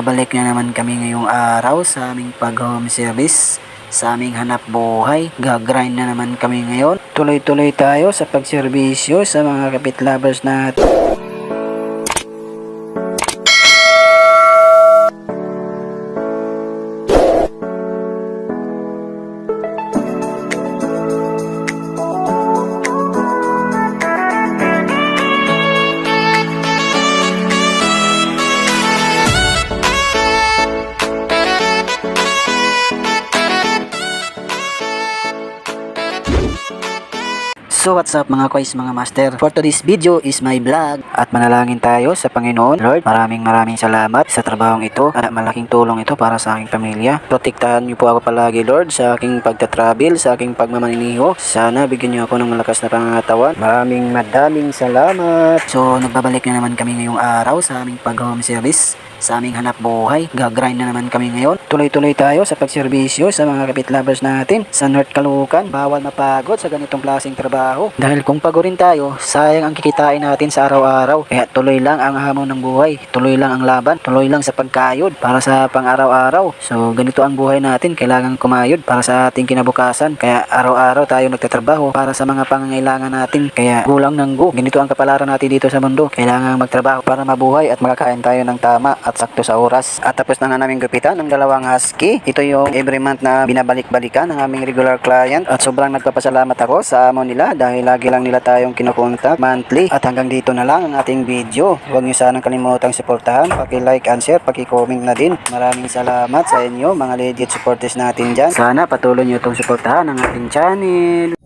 Balik na naman kami ngayong araw sa aming pag-home service sa aming hanap buhay. Gagrind na naman kami ngayon. Tuloy-tuloy tayo sa pagserbisyo sa mga kapit lovers natin. So what's up mga kois, mga master? For today's video is my vlog at manalangin tayo sa Panginoon. Lord, maraming maraming salamat sa trabahong ito at malaking tulong ito para sa aking pamilya. Protektahan niyo po ako palagi Lord sa aking pagtatravel, sa aking pagmamaniniho. Sana bigyan niyo ako ng malakas na pangangatawan. Maraming madaming salamat. So nagbabalik na naman kami ngayong araw sa aming pag-home service sa aming hanap buhay. Gagrind na naman kami ngayon. Tuloy-tuloy tayo sa pagserbisyo sa mga kapit lovers natin sa North Caloocan. Bawal mapagod sa ganitong klaseng trabaho. Dahil kung pagorin tayo, sayang ang kikitain natin sa araw-araw. Kaya tuloy lang ang hamon ng buhay. Tuloy lang ang laban. Tuloy lang sa pagkayod para sa pang-araw-araw. So ganito ang buhay natin. Kailangan kumayod para sa ating kinabukasan. Kaya araw-araw tayo nagtatrabaho para sa mga pangangailangan natin. Kaya gulang ng gu. Ganito ang kapalaran natin dito sa mundo. Kailangan magtrabaho para mabuhay at makakain tayo ng tama at sakto sa oras. At tapos na nga namin gupitan ng dalawang husky. Ito yung every month na binabalik-balikan ng aming regular client. At sobrang nagpapasalamat ako sa amo nila dahil lagi lang nila tayong kinukontak monthly. At hanggang dito na lang ang ating video. Huwag niyo sanang kalimutang suportahan. Paki-like and share, paki-comment na din. Maraming salamat sa inyo mga legit supporters natin dyan. Sana patuloy niyo itong suportahan ang ating channel.